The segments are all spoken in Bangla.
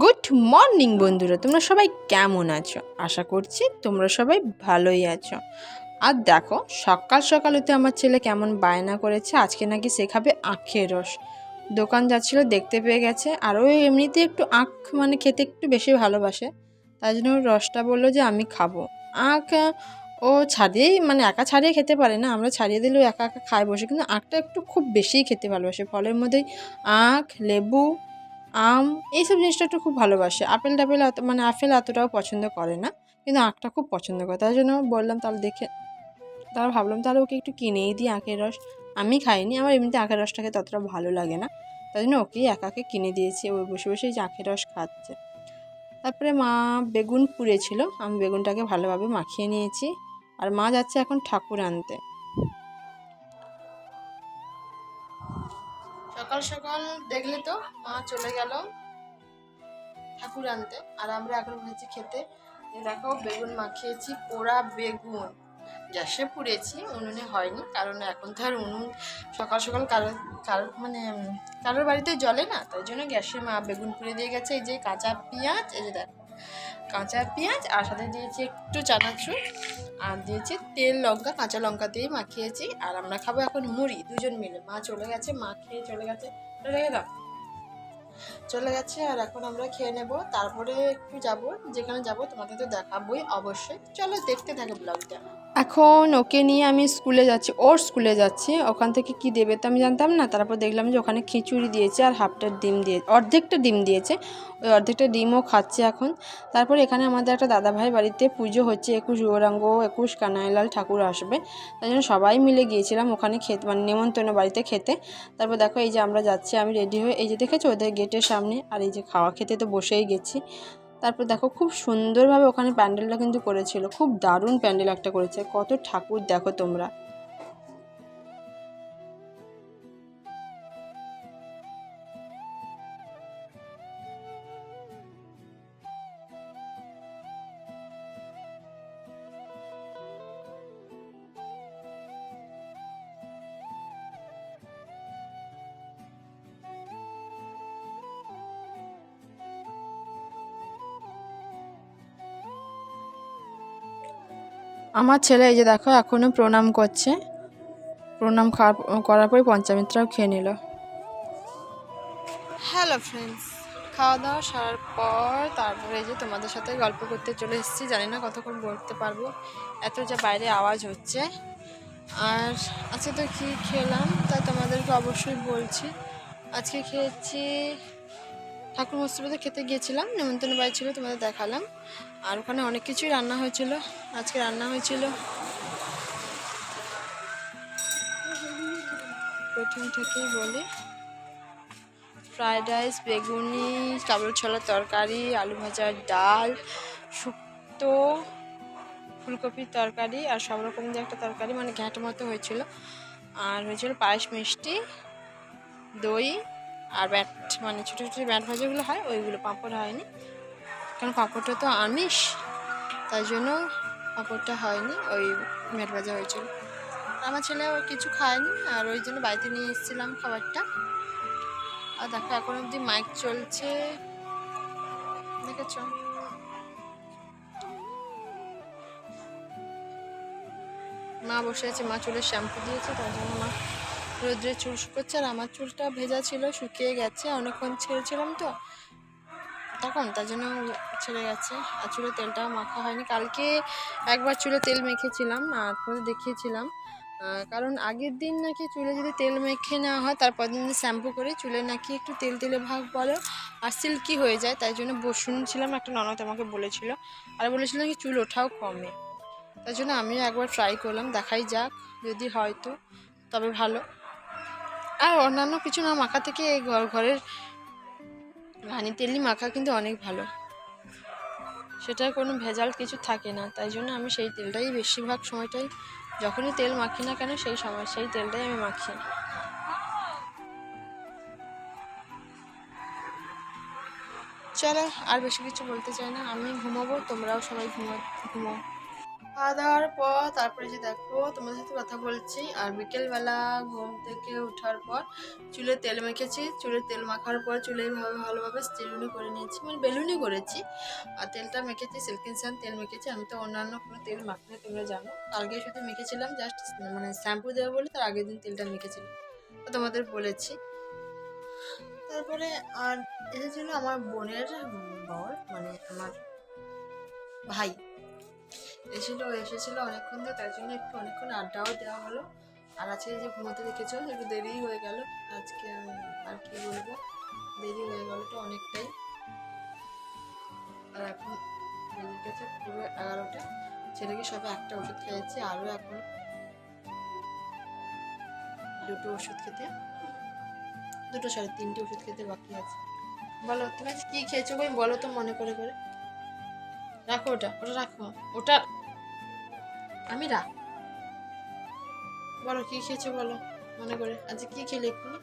গুড মর্নিং বন্ধুরা, তোমরা সবাই কেমন আছো? আশা করছি তোমরা সবাই ভালোই আছো। আর দেখো, সকাল সকাল সকালেতে আমার ছেলে কেমন বায়না করেছে, আজকে নাকি শেখাবে আখের রস। দোকান যাচ্ছিল, দেখতে পেয়ে গেছে, আর ওই এমনিতে একটু আখ মানে খেতে একটু বেশি ভালোবাসে, তাই জন্য রসটা বলল যে আমি খাব। আখ ও ছাড়িয়েই মানে একা ছাড়িয়ে খেতে পারে না, আমরা ছাড়িয়ে দিলেও একা একা খায় বসে, কিন্তু আখটা একটু খুব বেশিই খেতে ভালোবাসে। ফলের মধ্যেই আখ, লেবু আম, এইসব জিনিসটা একটু খুব ভালোবাসে। আপেল টাপেল মানে আপেল এতটাও পছন্দ করে না, কিন্তু আখটা খুব পছন্দ করে। তাই জন্য বললাম, তাহলে দেখে, তাহলে ভাবলাম তাহলে ওকে একটু কিনেই দিই আখের রস। আমি খাইনি, আমার এমনিতে আখের রসটা খেতে অতটা ভালো লাগে না। তাই জন্য ওকেই একাকে কিনে দিয়েছি ওই বসে বসে যে আখের রস খাচ্ছে। তারপরে মা বেগুন পুড়েছিল, আমি বেগুনটাকে ভালোভাবে মাখিয়ে নিয়েছি। আর মা যাচ্ছে এখন ঠাকুর আনতে। সকাল সকাল দেখলে তো, মা চলে গেল ঠাকুর আনতে আর আমরা এখন হয়েছি খেতে। দেখো, বেগুন মাখিয়েছি, পোড়া বেগুন। গ্যাসে পুড়েছি, উনুনে হয়নি, কারণ এখন তো আর উনুন সকাল সকাল কারোর কারোর মানে কারোর বাড়িতে জলে না, তাই জন্য গ্যাসে মা বেগুন পুড়ে দিয়ে গেছে। এই যে কাঁচা পেঁয়াজ, এই যে দেখো। কাঁচা পেঁয়াজ আর সাথে দিয়েছি একটু চানাচুর। আর দিয়েছি তেল লঙ্কা, কাঁচা লঙ্কা দিয়ে মাখিয়েছি। আর আমরা খাব এখন মুড়ি, দুজন মিলে। মা চলে গেছে, মা খেয়ে চলে গেছে। চলে দাও চলে গেছে, আর এখন আমরা খেয়ে নেব। তারপরে একটু যাব, যেখানে যাব তোমাদের তো দেখাবোই অবশ্যই। চলো দেখতে থাকে ব্লগটা। এখন ওকে নিয়ে আমি স্কুলে যাচ্ছি, ওর স্কুলে যাচ্ছি। ওখান থেকে কি দেবে তো আমি জানতাম না। তারপর দেখলাম যে ওখানে খিচুড়ি দিয়েছে আর হাফটার ডিম দিয়ে, অর্ধেকটা ডিম দিয়েছে। ওই অর্ধেকটা ডিমও খাচ্ছে এখন। তারপর এখানে আমাদের একটা দাদাভাই বাড়িতে পুজো হচ্ছে, একুশ গৌরাঙ্গ, একুশ কানাইলাল ঠাকুর আসবে। তাই জন্য সবাই মিলে গিয়েছিলাম ওখানে খেতে মানে নেমন্তন্ন বাড়িতে খেতে। তারপর দেখো এই যে আমরা যাচ্ছি, আমি রেডি হয়ে, এই যে দেখেছ ওদের গেটের সামনে, আর এই যে খাওয়া খেতে তো বসেই গেছি। তারপর দেখো খুব সুন্দরভাবে ওখানে প্যান্ডেলটা কিন্তু করেছিল। খুব দারুণ প্যান্ডেল একটা করেছে। কত ঠাকুর দেখো তোমরা। আমার ছেলে এই যে দেখো এখনও প্রণাম করছে। প্রণাম খাওয়ার করার পরে পঞ্চামিত্রাও খেয়ে নিল। হ্যালো ফ্রেন্ডস খাওয়া দাওয়া সারার পর তারপরে এই যে তোমাদের সাথে গল্প করতে চলে এসেছি। জানি না কতক্ষণ বলতে পারব। এত যা বাইরে আওয়াজ হচ্ছে। আর আজকে তো কী খেলাম তা তোমাদেরকে অবশ্যই বলছি। আজকে খেয়েছি ঠাকুর মস্তবাতে খেতে গিয়েছিলাম, নেমন্তন্ন বাড়ি ছিল, তোমাদের দেখালাম। আর ওখানে অনেক কিছুই রান্না হয়েছিল, আজকে রান্না হয়েছিল। প্রথম থেকেই বলি ফ্রায়েড রাইস, বেগুনি কাবুল ছোলার তরকারি, আলু ভাজার ডাল, শুক্তো, ফুলকপির তরকারি আর সব রকম দিয়ে একটা তরকারি মানে ঘ্যাঁট মতো হয়েছিল। আর হয়েছিল পায়েস মিষ্টি, দই আর ব্যাট মানে ছোটো ছোটো ব্যাট ভাজাগুলো হয়, ওইগুলো পাঁপড় হয়নি। কারণ পাঁপড়টা তো আমিষ, তাই জন্য পাঁপড়টা হয়নি, ওই ব্যাট ভাজা হয়েছিল। আমার ছেলে কিছু খায়নি, আর ওই জন্য বাড়িতে নিয়ে এসেছিলাম খাবারটা। আর দেখো, এখন অবধি মাইক চলছে। দেখেছ? মা বসে আছে, মা চুলের শ্যাম্পু দিয়েছে, তার জন্য মা রোদ্রে চুল শুকোচ্ছে আর আমার চুলটা ভেজা ছিল, শুকিয়ে গেছে, অনেকক্ষণ ছেড়েছিলাম তো। তখন তার জন্য ছেড়ে গেছে আর চুলে তেলটাও মাখা হয়নি। কালকে একবার চুলে তেল মেখেছিলাম আর তোমাদের দেখিয়েছিলাম কারণ আগের দিন নাকি চুলে যদি তেল মেখে নেওয়া হয়, তারপর দিন শ্যাম্পু করে, চুলে নাকি একটু তেল তেলে ভাগ বলো আর সিল্কি হয়ে যায়, তাই জন্য শুনছিলাম একটা ননদ আমাকে বলেছিল। আর বলেছিল কি চুল ওঠাও কমে। তাই জন্য আমিও একবার ট্রাই করলাম, দেখাই যাক যদি হয় তো, তবে ভালো। আর অন্যান্য কিছু না, মাখা থেকে এই ঘর, ঘরের রানী তেলই মাখা কিন্তু অনেক ভালো। সেটা কোনো ভেজাল কিছু থাকে না, তাই জন্য আমি সেই তেলটাই বেশিরভাগ সময়টাই, যখনই তেল মাখি না কেন সেই সময়, সেই তেলটাই আমি মাখি। চলো, আর বেশি কিছু বলতে চাই না, আমি ঘুমাবো, তোমরাও সবাই ঘুমো ঘুমো খাওয়া দাওয়ার পর তারপরে যে দেখো তোমাদের সাথে কথা বলছি, আর বিকেলবেলা ঘুম থেকে ওঠার পর চুলে তেল মেখেছি। চুলে তেল মাখার পর চুলে ভাবে ভালোভাবে চিরুনি করে নিয়েছি মানে বেলুনি করেছি। আর তেলটা মেখেছি সিল্কিন সান তেল মেখেছি। আমি তো অন্যান্য কোনো তেল মাখলে তোমরা জানো। কালকে শুধু মেখেছিলাম জাস্ট মানে শ্যাম্পু দেবো বলে তার আগের দিন তেলটা মেখেছিলাম। তোমাদের বলেছি। তারপরে আর এসেছিল আমার বোনের বর মানে আমার ভাই। এসেছিল এসেছিল অনেকক্ষণ ধরে, তার জন্য একটু অনেকক্ষণ আড্ডাও দেওয়া হলো। আর আজকে যে ঘুমোতে দেখেছ একটু দেরি হয়ে গেল। আজকে আর কি বলব? দেরি হয়ে গেল তো অনেকটাই। আর এখন বেজে গেছে পুরো এগারোটা। ছেলেকে সবে একটা ওষুধ খেয়েছে? আরও এখন দুটো ওষুধ খেতে। দুটো সরি তিনটে ওষুধ খেতে বাকি আছে। বলো, তুমি কি খেয়েছো ভাই বলো তো মনে করে করে। রাখো ওটা ওটা রাখো। ওটা আমি রাখ বলো কি খেয়েছো বলো মনে করে। আজ কি খেলে এক্ষুনি?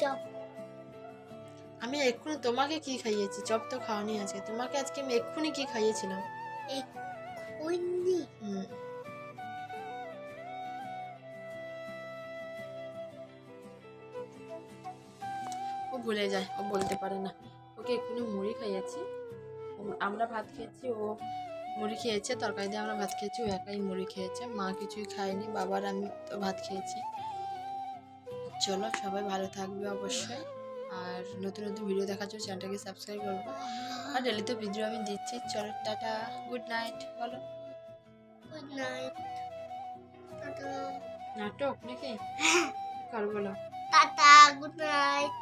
চপ। আমি এক্ষুনি তোমাকে কি খাইয়েছি? চপ তো খাওয়ানি আজকে। তোমাকে আজকে আমি এক্ষুনি কি খাইয়েছিলাম? খুদি হুম। ভুলে যায় ও বলতে পারে না। ওকে এক্ষুনি মুড়ি খাইয়েছি। ও- আমরা ভাত খেয়েছি ও মুড়ি খেয়েছে তরকারি দিয়ে আমরা ভাত খেয়েছি ও একাই মুড়ি খেয়েছে। মা কিছুই খায়নি বাবার আমি তো ভাত খেয়েছি। চলো সবাই ভালো থাকবে অবশ্যই। আর নতুন নতুন ভিডিও দেখার জন্য চ্যানেলটাকে সাবস্ক্রাইব করব আর ডেলি তো ভিডিও আমি দিচ্ছি। চলো টাটা গুড নাইট বলো। Good night tata. নাটক নাকি? কর বলো? Tata good night